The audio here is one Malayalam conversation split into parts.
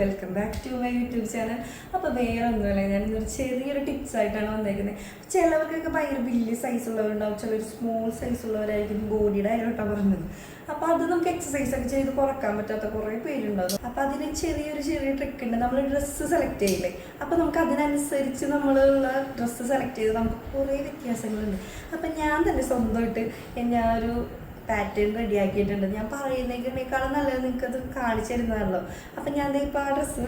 Welcome back to my YouTube channel അപ്പോൾ വേറെ ഒന്നുമല്ല ഞാൻ ഇന്നൊരു ചെറിയൊരു ടിപ്സ് ആയിട്ടാണ് വന്നേക്കുന്നത് ചിലവർക്കൊക്കെ ഭയങ്കര വലിയ സൈസ് ഉള്ളവരുണ്ടാവും ചിലർ സ്മോൾ സൈസ് ഉള്ളവരായിരിക്കും ബോഡിയുടെ ആയിട്ടാണ് പറഞ്ഞത്. അപ്പോൾ അത് നമുക്ക് എക്സസൈസ് ഒക്കെ ചെയ്ത് കുറയ്ക്കാൻ പറ്റാത്ത കുറേ പേരുണ്ടാവും. അപ്പോൾ അതിന് ചെറിയൊരു ചെറിയ ട്രിക്ക് ഉണ്ട്. നമ്മൾ ഡ്രസ്സ് സെലക്ട് ചെയ്യില്ലേ? അപ്പോൾ നമുക്ക് അതിനനുസരിച്ച് നമ്മളുള്ള ഡ്രസ്സ് സെലക്ട് ചെയ്ത് നമുക്ക് കുറേ വ്യത്യാസങ്ങളുണ്ട്. അപ്പം ഞാൻ തന്നെ സ്വന്തമായിട്ട് ഞാൻ ഒരു പാറ്റേൺ റെഡി ആക്കിയിട്ടുണ്ട് ഞാൻ പറയുന്നതിനേക്കാളും നല്ലത് നിങ്ങൾക്ക് അത് കാണിച്ചു തരുന്നതാണല്ലോ. അപ്പം ഞാൻ ഇപ്പൊ ആ ഡ്രസ്സ്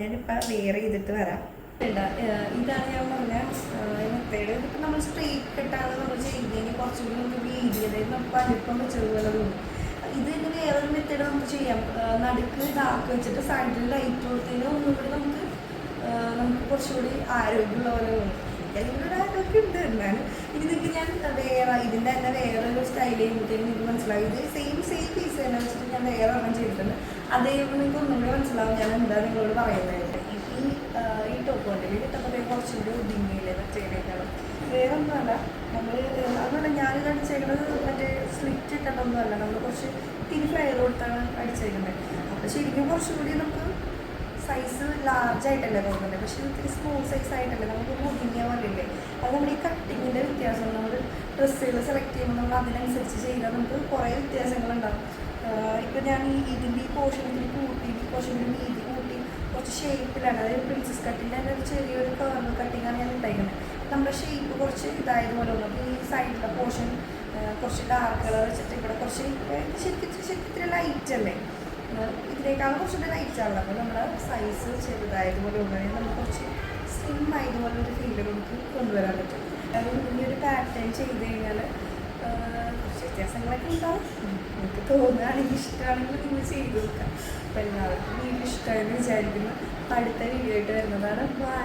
ഞാനിപ്പോൾ വെയർ ചെയ്തിട്ട് വരാം. ഇതാണ് ഞാൻ പറഞ്ഞ മെത്തേഡ് ഇതിപ്പോൾ നമ്മൾ സ്ട്രെയിറ്റ് കെട്ടാണ് നമ്മൾ ചെയ്തെങ്കിൽ കുറച്ചുകൂടി നമുക്ക് വീതി അതായത് നമുക്ക് വലിപ്പം വെച്ചതുപോലെ ഇത് തന്നെ വേറൊരു മെത്തേഡ് നമുക്ക് ചെയ്യാം. നടുക്ക് ഡാർക്ക് വെച്ചിട്ട് സൈഡിൽ ലൈറ്റ് കൊടുത്തതിന് ഒന്നുകൂടി നമുക്ക് നമുക്ക് കുറച്ചുകൂടി ആരോഗ്യമുള്ള പോലെ തോന്നും. ആരോഗ്യം ഉണ്ട് എന്നാണ്. ഇനി നിങ്ങൾക്ക് ഞാൻ വേറെ ഇതിന്റെ തന്നെ വേറൊരു സ്റ്റൈൽ എനിക്ക് മനസ്സിലായി. ഇത് സെയിം സെയിം പീസ് തന്നെ വെച്ചിട്ട് ഞാൻ വേറെ ഒരെണ്ണം ചെയ്തിട്ടുണ്ട്. അതേ നിങ്ങൾക്ക് ഒന്നുകൂടെ മനസ്സിലാവും ഞാൻ എന്താ നിങ്ങളോട് പറയുന്നത്. ഈ ഈ ടോപ്പ് കണ്ടില്ല ഇതിട്ടപ്പോഴത്തേക്ക് കുറച്ചും കൂടി ഒതുങ്ങിയില്ലേ മറ്റേനേക്കാളും വേറെ ഒന്നുമല്ല നമ്മൾ അതുപോലെ ഞാൻ അടിച്ചേക്കുന്നത് മറ്റേ സ്ലിറ്റ് ഇട്ടിട്ടൊന്നുമല്ല നമ്മൾ കുറച്ച് തിരി ഫ്ലയർ കൊടുത്താണ് അടിച്ചേക്കുന്നത് അപ്പോൾ ശരിക്കും കുറച്ചും കൂടി നമുക്ക് സൈസ് ലാർജ് ആയിട്ടല്ലേ തോന്നുന്നത്. പക്ഷേ ഇത്തിരി സ്മോൾ സൈസ് ആയിട്ടല്ലേ? നമുക്ക് ഒതുങ്ങിയ പോലെയല്ലേ അത് നമ്മുടെ ഈ കട്ടിങ്ങിന്റെ വ്യത്യാസം നമ്മൾ ഡ്രസ്സുകൾ സെലക്ട് ചെയ്യുമ്പോൾ നമ്മൾ അതിനനുസരിച്ച് ചെയ്താൽ നമുക്ക് കുറേ വ്യത്യാസങ്ങളുണ്ടാകും ഇപ്പം ഞാൻ ഈ ഇതിന്റെ ഈ ഇതിന് കൂട്ടി ഈ പോർഷൻ നീതി കൂട്ടി കുറച്ച് ഷേപ്പിലാണ് അതായത് പ്രിൻസസ് കട്ടിന്റെ തന്നെ ഒരു ചെറിയൊരു കർവ് കട്ടിങ്ങാണ് ഞാൻ ഉണ്ടായിരുന്നത് നമ്മുടെ ഷേപ്പ് കുറച്ച് ഇതായതുപോലെ ഉള്ളു. അപ്പോൾ ഈ സൈഡിലെ പോർഷൻ കുറച്ച് ഡാർക്ക് കളർ വെച്ചിട്ട് ഇവിടെ കുറച്ച് ശരിക്കും ശരിക്കും ഇത്തിരി ലൈറ്റ് അല്ലേ? ഇതിനേക്കാളും കുറച്ചുകൂടി ലൈറ്റ് ആണല്ലോ അപ്പോൾ നമ്മുടെ സൈസ് ചെറുതായതുപോലെ ഉണ്ടെങ്കിൽ നമുക്ക് കുറച്ച് സ്ലിം ആയതുപോലെ ഒരു ഫീൽ നമുക്ക് കൊണ്ടുവരാൻ പറ്റും. അതായത് ഈ ഒരു പാറ്റേൺ ചെയ്ത് കഴിഞ്ഞാൽ കുറച്ച് വ്യത്യാസങ്ങളൊക്കെ ഉണ്ടാവും. നിങ്ങൾക്ക് തോന്നുകയാണെങ്കിൽ ഇഷ്ടമാണെങ്കിൽ നിങ്ങൾ ചെയ്ത് നോക്കാം. അപ്പോൾ എല്ലാവർക്കും വീഡിയോ ഇഷ്ടമായെന്ന് വിചാരിക്കുന്നു. അടുത്ത വീഡിയോ ആയിട്ട് വരുന്നതാണ്. ബൈ